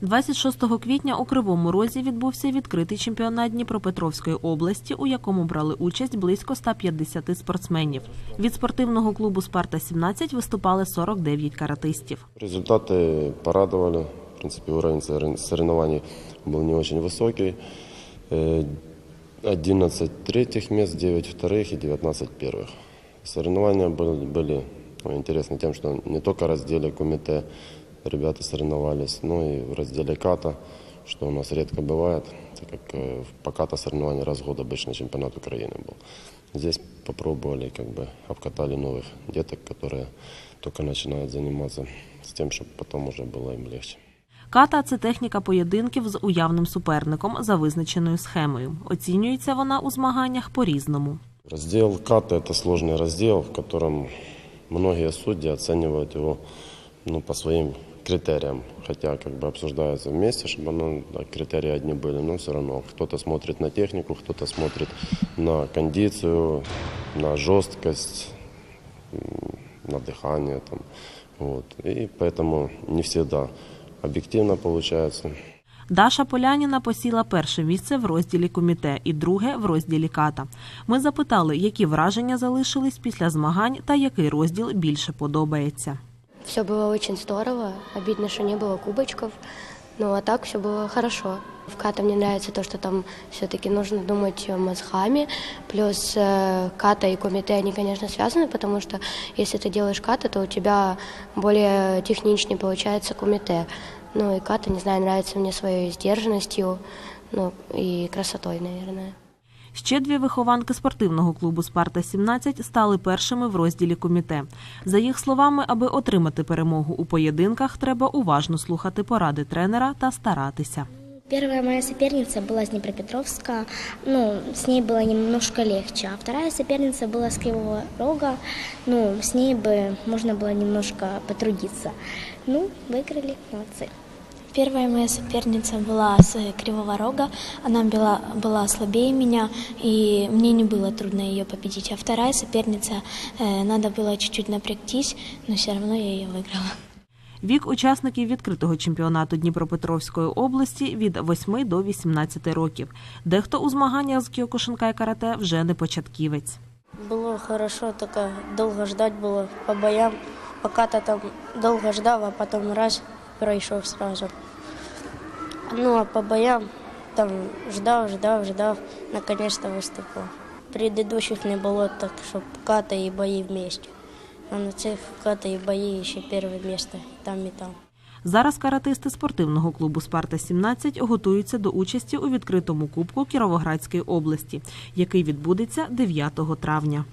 26 квітня у Кривому Розі відбувся відкритий чемпіонат Дніпропетровської області, у якому брали участь близько 150 спортсменів. Від спортивного клубу Спарта 17 виступали 49 каратистів. Результаты порадовали. В принципе, уровень сорев- соревнований был не очень высокий. Э, 11 третьих мест, 9 вторых и 19 первых. Соревнования были, были ну, интересны тем, что не только в разделе кумите ребята соревновались, но и в разделе ката, что у нас редко бывает, так как э, по ката соревнования раз в год обычно чемпионат Украины был. Здесь попробовали, как бы обкатали новых деток, которые только начинают заниматься с тем, чтобы потом уже было им легче. Ката це техніка поєдинків з уявним суперником за визначеною схемою. Оцінюється вона у змаганнях по-різному. Раздел ката – это сложный раздел, в котором многие судьи оценивают его ну, по своим критериям. Хотя как бы обсуждается вместе, чтобы оно, да, критерии одни были, но все равно кто-то смотрит на технику, кто-то смотрит на кондицию, на жесткость, м, на дыхание. Там, вот. И поэтому не всегда объективно получается. Даша Поляніна посіла перше місце в розділі коміте і друге в розділі ката. Ми запитали, які враження залишились після змагань та який розділ більше подобається. Все было очень здорово. Обидно, что не было кубочков. Ну а так все было хорошо. В ката мне нравится то, что там все-таки нужно думать э, мозгами. Плюс э, ката и комите, они, конечно, связаны, потому что если ты делаешь ката, то у тебя более техничнее получается комите. Ну и ката, не знаю, нравится мне своей сдержанностью, ну и красотой, наверное. Ще дві вихованки спортивного клубу Спарта 17 стали першими в розділі коміте. За їх словами, аби отримати перемогу у поєдинках, треба уважно слухати поради тренера та старатися. Первая моя соперница была с Днепропетровска, ну, с ней было немножко легче, а вторая соперница была с Кривого Рога, ну, с ней бы можно было немножко потрудиться. Ну, выиграли, молодцы. Первая моя соперница была с Кривого Рога. Она была, была слабее меня, и мне не было трудно ее победить. А вторая соперница, э, надо было чуть-чуть напрягтись, но все равно я ее выиграла. Вік учасників відкритого чемпіонату Дніпропетровської області від 8 до 18 років. Дехто у змаганнях з кіокушинкай карате вже не початківець. Было хорошо, только долго ждать было по боям. Пока-то там долго ждал, а потом раз пройшов сразу. Ну а по боям там ждав, ждав, ждав, наконец-то виступив. Предыдущих не було так, щоб ката і бої вместе. А на цих ката і бої ще перше місце там, і там. Зараз каратисти спортивного клубу Спарта 17 готуються до участі у відкритому кубку Кіровоградської області, який відбудеться 9 травня.